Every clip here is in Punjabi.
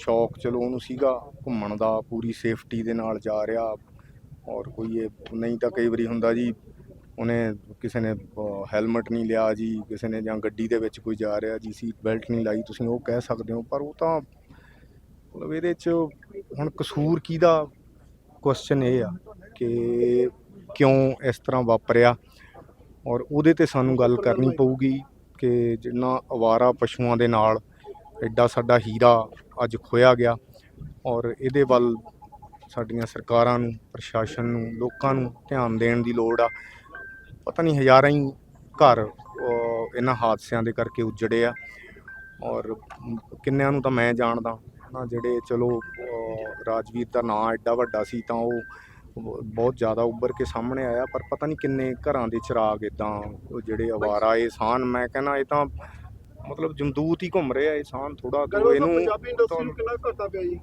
ਸ਼ੌਕ ਚਲੋ ਉਹਨੂੰ ਸੀਗਾ, ਘੁੰਮਣ ਦਾ, ਪੂਰੀ ਸੇਫਟੀ ਦੇ ਨਾਲ ਜਾ ਰਿਹਾ। ਔਰ ਕੋਈ ਇਹ ਨਹੀਂ ਤਾਂ ਕਈ ਵਾਰੀ ਹੁੰਦਾ ਜੀ, ਉਹਨੇ ਕਿਸੇ ਨੇ ਹੈਲਮਟ ਨਹੀਂ ਲਿਆ ਜੀ, ਕਿਸੇ ਨੇ ਜਾਂ ਗੱਡੀ ਦੇ ਵਿੱਚ ਕੋਈ ਜਾ ਰਿਹਾ ਜੀ ਸੀਟ ਬੈਲਟ ਨਹੀਂ ਲਾਈ, ਤੁਸੀਂ ਉਹ ਕਹਿ ਸਕਦੇ ਹੋ। ਪਰ ਉਹ ਤਾਂ ਮਤਲਬ ਇਹਦੇ 'ਚ ਹੁਣ ਕਸੂਰ ਕਿਹਦਾ? ਕੁਐਸਚਨ ਇਹ ਆ ਕਿ ਕਿਉਂ ਇਸ ਤਰ੍ਹਾਂ ਵਾਪਰਿਆ? ਔਰ ਉਹਦੇ ਤੇ ਸਾਨੂੰ ਗੱਲ ਕਰਨੀ ਪਊਗੀ ਕਿ ਜਿੰਨਾ ਅਵਾਰਾ ਪਸ਼ੂਆਂ ਦੇ ਨਾਲ, ਐਡਾ ਸਾਡਾ ਹੀਰਾ ਅੱਜ ਖੋਇਆ ਗਿਆ ਔਰ ਇਹਦੇ ਵੱਲ ਸਾਡੀਆਂ ਸਰਕਾਰਾਂ ਨੂੰ, ਪ੍ਰਸ਼ਾਸਨ ਨੂੰ, ਲੋਕਾਂ ਨੂੰ ਧਿਆਨ ਦੇਣ ਦੀ ਲੋੜ ਆ। ਪਤਾ ਨਹੀਂ ਹਜ਼ਾਰਾਂ ਹੀ ਘਰ ਇਹਨਾਂ ਹਾਦਸਿਆਂ ਦੇ ਕਰਕੇ ਉਜੜੇ ਆ। ਔਰ ਕਿੰਨਿਆਂ ਨੂੰ ਤਾਂ ਮੈਂ ਜਾਣਦਾ ਨਾ ਜਿਹੜੇ ਚਲੋ ਰਾਜਵੀਰ ਦਾ ਨਾਂ ਐਡਾ ਵੱਡਾ ਸੀ ਤਾਂ ਉਹ ਬਹੁਤ ਜ਼ਿਆਦਾ ਉੱਭਰ ਕੇ ਸਾਹਮਣੇ ਆਇਆ, ਪਰ ਪਤਾ ਨਹੀਂ ਕਿੰਨੇ ਘਰਾਂ ਦੇ ਚਿਰਾਗ ਇਦਾਂ ਜਿਹੜੇ ਅਵਾਰਾ ਇਹ ਸਾਨ, ਮੈਂ ਕਹਿੰਦਾ ਇਹ ਤਾਂ ਮਤਲਬ ਜਮਦੂਤ ਹੀ ਘੁੰਮ ਰਿਹਾ ਇਹ ਸਾਨ ਥੋੜਾ ਗਰਵ ਇਹਨੂੰ ਪੰਜਾਬੀ ਇੰਡਸਟਰੀ ਨੂੰ ਕਿੰਨਾ ਘਾਟਾ ਪਿਆ ਜੀ?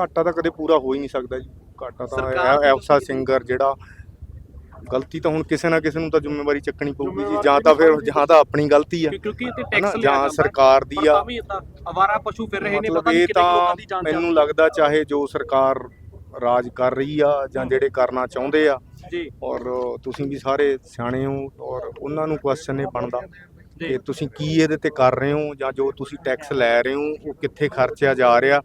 ਘਾਟਾ ਤਾਂ ਕਦੇ ਪੂਰਾ ਹੋ ਹੀ ਨਹੀਂ ਸਕਦਾ ਜੀ। ਘਾਟਾ ਤਾਂ ਸਰਕਾਰ ਦੀ ਐਸਾ ਗਲਤੀ ਸਿੰਗਰ ਜਿਹੜਾ ਗਲਤੀ ਤਾਂ ਹੁਣ ਕਿਸੇ ਨਾ ਕਿਸੇ ਨੂੰ ਤਾਂ ਜ਼ਿੰਮੇਵਾਰੀ ਚੱਕਣੀ ਪਊਗੀ ਜੀ। ਜਾਂ ਤਾਂ ਫਿਰ ਜਾਂ ਤਾਂ ਆਪਣੀ ਗਲਤੀ ਆ। ਕਿਉਂਕਿ ਇਹ ਤੇ ਟੈਕਸ ਜਾਂ ਸਰਕਾਰ ਦੀ ਆ। ਅਵਾਰਾ ਪਸ਼ੂ ਫਿਰ ਰਹੇ ਨੇ ਪਤਾ ਨਹੀਂ ਕਿੰਨੇ ਲੋਕਾਂ ਦੀ ਜਾਨ ਮੈਨੂੰ ਲੱਗਦਾ ਚਾਹੇ ਜੋ ਸਰਕਾਰ ਰਾਜ ਕਰ ਰਹੀ ਆ ਜਾਂ ਜਿਹੜੇ ਕਰਨਾ ਚਾਹੁੰਦੇ ਆ। ਜੀ। ਔਰ ਤੁਸੀਂ ਵੀ ਸਾਰੇ ਸਿਆਣੇ ਹੋ ਔਰ ਉਹਨਾਂ ਨੂੰ ਕੁਐਸਚਨ ਇਹ ਬਣਦਾ। ਜੀ ਤੁਸੀਂ ਕੀ ਇਹਦੇ ਤੇ ਕਰ ਰਹੇ ਹੋ ਜਾਂ ਜੋ ਤੁਸੀਂ ਟੈਕਸ ਲੈ ਰਹੇ ਹੋ, ਉਹ ਕਿੱਥੇ ਖਰਚਿਆ ਜਾ ਰਿਹਾ?